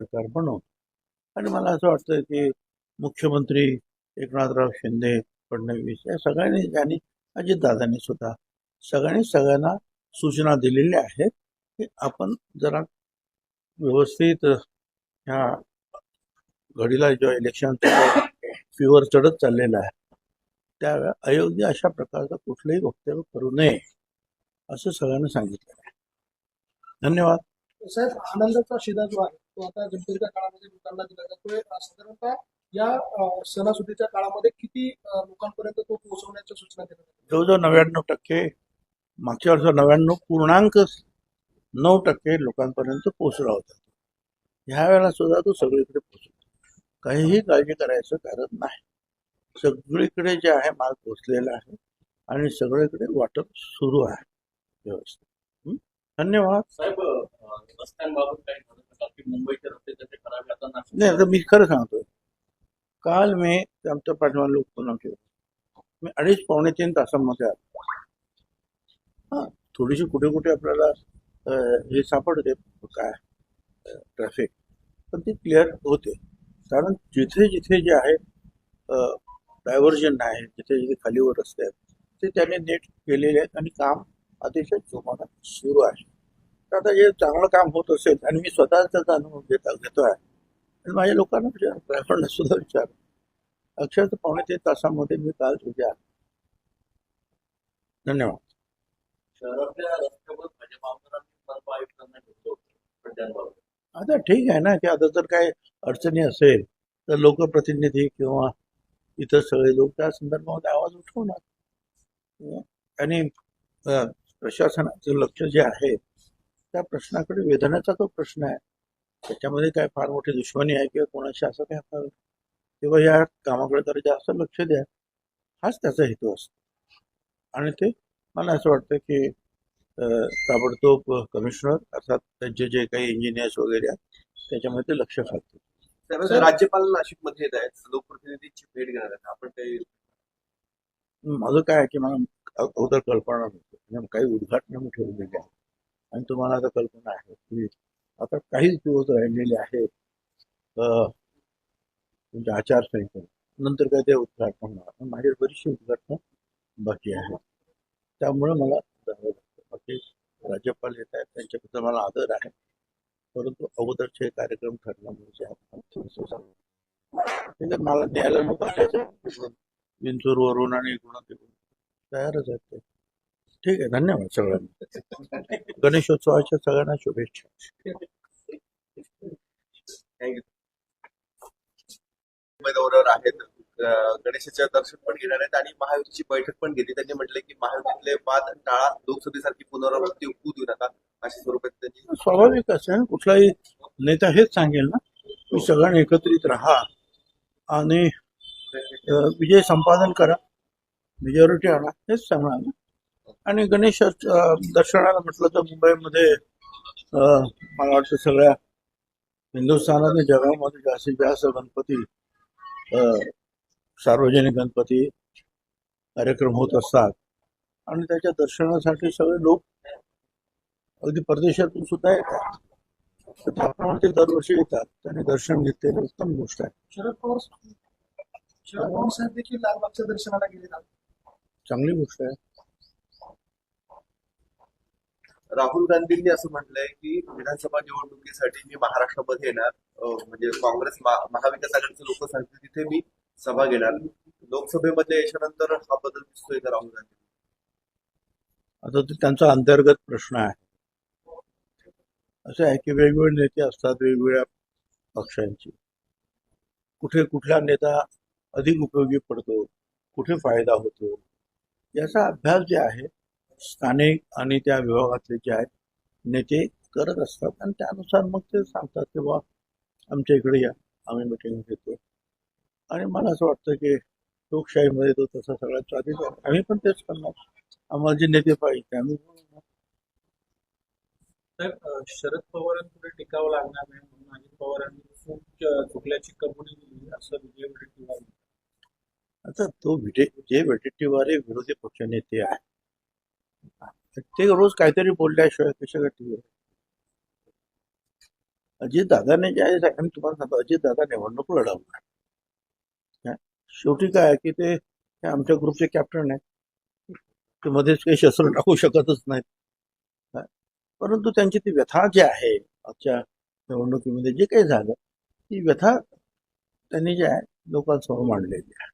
सरकार बनवतो. आणि मला असं वाटतं की मुख्यमंत्री एकनाथराव शिंदे फडणवीस या सगळ्यांनी आणि अजितदादांनी सुद्धा सगळ्यांनी सगळ्यांना सूचना दिलेल्या आहेत की आपण जरा व्यवस्थित ह्या घडीला जेव्हा इलेक्शन फिवर चढत चाललेला आहे त्या अयोग्य अशा प्रकारचं कुठलंही वक्तव्य करू नये असं सगळ्यांना सांगितलं आहे. धन्यवाद. साहेब आनंदाचा शिदा जो आहे तो आता गणपतीच्या काळामध्ये लोकांना दिला जातोय. साधारणतः या सणासुदीच्या काळामध्ये किती लोकांपर्यंत तो पोहोचवण्याच्या सूचना देण्यात आल्या? जवळजवळ नव्याण्णव टक्के मागच्या वर्षी नव्याण्णव पूर्णांक नऊ टक्के लोकांपर्यंत पोहोचला होता. ह्या वेळेला सुद्धा तो सगळीकडे पोहोचतो काहीही काळजी करायचं कारण नाही. सगळीकडे जे आहे माल पोचलेला आहे आणि सगळीकडे वाटप सुरू आहे. व्यवस्थित. हं? धन्यवाद. साहेब रस्त्यांबाबत काही मुंबईचे रस्ते कसे आता नाशिक नाही आता मी खरं सांगतोय. काल मी आमच्या पाठवा लोक पुन्हा केलं. मी अडीच पावणे तीन तासांमध्ये आलो. हा थोडीशी कुठे कुठे आपल्याला हे सापडते काय ट्रॅफिक पण ते क्लिअर होते. कारण जिथे जिथे जे आहे डायव्हर्जन आहे जिथे जिथे खालीवर रस्ते आहेत ते त्याने नीट केलेले आहेत आणि काम अतिशय जोमानं सुरू आहे. आता जे चांगलं काम होत असेल आणि मी स्वतः त्याचा अनुभव घेत घेतो आहे आणि माझ्या लोकांना विचार सुद्धा विचार. अक्षरशः पावणे तीन तासामध्ये मी काल तुझ्या धन्यवाद. खड्ड्यांबाबत आता ठीक आहे ना की आता जर काही अडचणी असेल तर लोकप्रतिनिधी किंवा इतर सगळे लोक त्या संदर्भामध्ये आवाज उठवणार. आणि प्रशासनाचं लक्ष जे आहे त्या प्रश्नाकडे वेधण्याचा तो प्रश्न आहे. त्याच्यामध्ये काय फार मोठी दुश्मनी आहे किंवा कोणाशी असं काय फार किंवा या कामाकडे जरा जास्त लक्ष द्या. हाच त्याचा हेतू असतो. आणि ते मला असं वाटतं की ताबडतोब कमिशनर अर्थात त्यांचे जे काही इंजिनियर्स वगैरे आहेत त्याच्यामध्ये ते लक्ष घालतील. तर राज्यपाल नाशिकमध्ये येत आहेत. लोकप्रतिनिधींची भेट घेणार आहेत. आपण काही माझं काय आहे की मला अगोदर कल्पना नव्हती. काही उद्घाटनं ठेवलेली आहे. आणि तुम्हाला आता कल्पना आहे की आता काहीच दिवस राहिलेले आहेत म्हणजे तुमच्या आचारसंहिता नंतर काय ते उद्घाटन होणार. माझे माझी बरीचशी उद्घाटनं बाकी आहेत. त्यामुळे मला जावं लागतं. बाकी राज्यपाल येत आहेत त्यांच्याबद्दल मला आदर आहे. परंतु अगोदरचे कार्यक्रम ठरल्यामुळे म्हणजे मला द्यायला नको विंचूरवरून आणि इकडून तिकडून तयारच आहेत ते ठीक आहे धन्यवाद सगळ्यांना. गणेशोत्सवाच्या सगळ्यांना शुभेच्छा. दौऱ्यावर आहेत. गणेशाचं दर्शन पण घेणार आहेत आणि महायुतीची बैठक पण घेतली. त्यांनी म्हटलंय की महायुतीतले वाद टाळा लोकसभेसारखी पुनरावृत्ती होऊ देऊ नका अशा स्वरूपात त्यांनी स्वाभाविक असेल. कुठलाही नेता हेच सांगेल ना की सगळ्यांनी एकत्रित राहा आणि विजय संपादन करा. मेजॉरिटी आणा हेच सांगणार ना. आणि गणेश दर्शनाला म्हटलं तर मुंबईमध्ये अं, मला वाटतं सगळ्या हिंदुस्थानात आणि जगामध्ये जास्तीत जास्त गणपती अं, सार्वजनिक गणपती कार्यक्रम होत असतात. आणि त्याच्या दर्शनासाठी सगळे लोक अगदी परदेशातून सुद्धा येतात. त्याप्रमाणे ते दरवर्षी येतात. त्यांनी दर्शन घेतलेलं उत्तम गोष्ट आहे. शरद पवार शरद पवार साहेब देखील लालबागच्या दर्शनाला गेले. चांगली गोष्ट आहे. राहुल गांधींनी असं म्हटलंय की विधानसभा निवडणुकीसाठी मी महाराष्ट्रामध्ये येणार. म्हणजे काँग्रेस महा- महाविकास आघाडीचे लोक सांगतील तिथे मी सभा घेणार. लोकसभेमध्ये याच्यानंतर हा बदल दिसतोय का राहुल गांधी? आता तो त्यांचा अंतर्गत प्रश्न आहे. असं आहे की वेगवेगळे नेते असतात वेगवेगळ्या पक्षांची. कुठे कुठला नेता अधिक उपयोगी पडतो? कुठे फायदा होतो? याचा अभ्यास जे आहे स्थानिक आणि त्या विभागातले जे आहेत नेते करत असतात. आणि त्यानुसार मग ते सांगतात की बा आमच्या इकडे या आम्ही मिटिंग घेतो. आणि मला असं वाटतं की लोकशाहीमध्ये तो तसा सगळ्यात आहे. आम्ही पण तेच करणार. आम्हाला जे नेते पाहिजे ते आम्ही. तर शरद पवारांपुढे टिकावं लागणार नाही म्हणून अजित पवारांनी अ, चुकल्याची कबुली दिली असं विजय वडेट्टीवार. आता तो विटे जे वडेट्टीवारे विरोधी पक्षनेते आहे ते रोज काहीतरी बोलल्याशिवाय कशा टीव्हीवर अजित दादाने जे आहे आम्ही तुम्हाला सांगतो अजित दादा निवडणूक लढवणार. शेवटी काय की ते आमच्या ग्रुपचे कॅप्टन आहेत. ते मध्येच काही शस्त्र टाकू शकतच नाहीत. परंतु त्यांची ती व्यथा जी आहे आजच्या निवडणुकीमध्ये जे काही झालं ती व्यथा त्यांनी जे आहे लोकांसमोर मांडलेली आहे.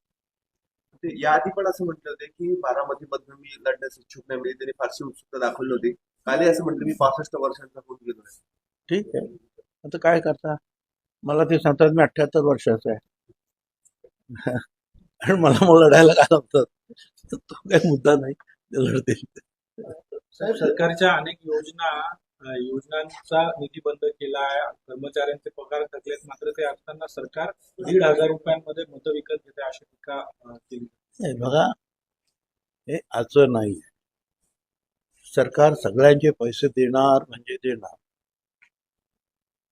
ते याआधी पण असं म्हटलं होते की बारामतीमधून मी लढण्यास इच्छुक नाही म्हणजे त्यांनी फारशी उत्सुकता दाखवली होती. कालही असं म्हटलं मी पासष्ट वर्षांचा होऊन गेलो ठीक आहे. आता काय करता? मला ते सांगतात मी अठ्ठ्याहत्तर वर्षाचा आहे. आणि मला मग लढायला काय लागतात तर तो काही मुद्दा नाही. ते लढतील. साहेब सरकारच्या अनेक योजना योजनांचा निधी बंद केला आहे. कर्मचाऱ्यांचे पगार थकलेत. मात्र ते असताना सरकार दीड हजार रुपयांमध्ये मतं विकत घेते अशी टीका केली. नाही बघा हे आजचं नाही. सरकार सगळ्यांचे पैसे देणार म्हणजे देणार.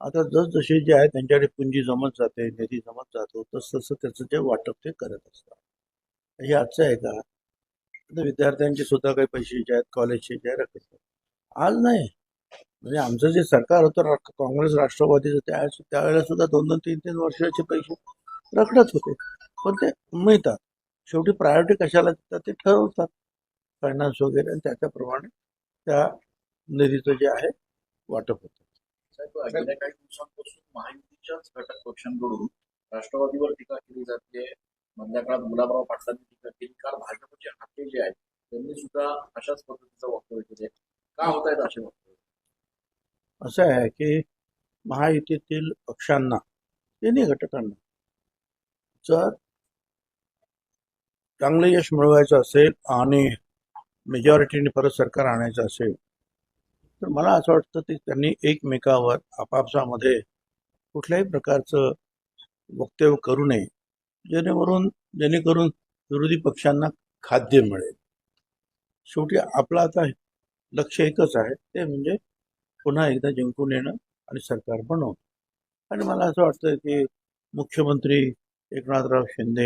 आता जसजसे जे आहे त्यांच्याकडे पुंजी जमत जाते निधी जमत जातो तस तसं त्याचं जे वाटप ते करत असतात. हे आजचं आहे का? आता विद्यार्थ्यांचे सुद्धा काही पैसे जे आहेत कॉलेजचे जे आहे रखत आज नाही. म्हणजे आमचं जे सरकार होतं काँग्रेस राष्ट्रवादीचं त्या त्यावेळेला सुद्धा दोन दोन तीन तीन वर्षाचे पैसे रखडत होते. पण ते मिळतात. शेवटी प्रायोरिटी कशाला देतात ते ठरवतात. फायनान्स वगैरे आणि त्याच्याप्रमाणे त्या निधीचं जे आहे वाटप होतं. साहेब काही दिवसांपासून महायुतीच्याच घटक पक्षांकडून राष्ट्रवादीवर टीका केली जाते. मधल्या काळात गुलाबराव पाटलांनी टीका केली. काल भाजपचे हाते जे आहेत त्यांनी सुद्धा अशाच पद्धतीचं वक्तव्य केले का होत आहेत असे वक्तव्य? असं आहे की महायुतीतील पक्षांना तिन्ही घटकांना जर चांगलं यश मिळवायचं असेल आणि मेजॉरिटीने परत सरकार आणायचं असेल तर मला असं वाटतं की त्यांनी एकमेकावर आपापसामध्ये कुठल्याही प्रकारचं वक्तव्य करू नये जेणेकरून जेणेकरून विरोधी पक्षांना खाद्य मिळेल. शेवटी आपलं आता लक्ष एकच आहे ते म्हणजे पुन्हा एकदा जिंकून येणं आणि सरकार बनवणं. आणि मला असं वाटतं की मुख्यमंत्री एकनाथराव शिंदे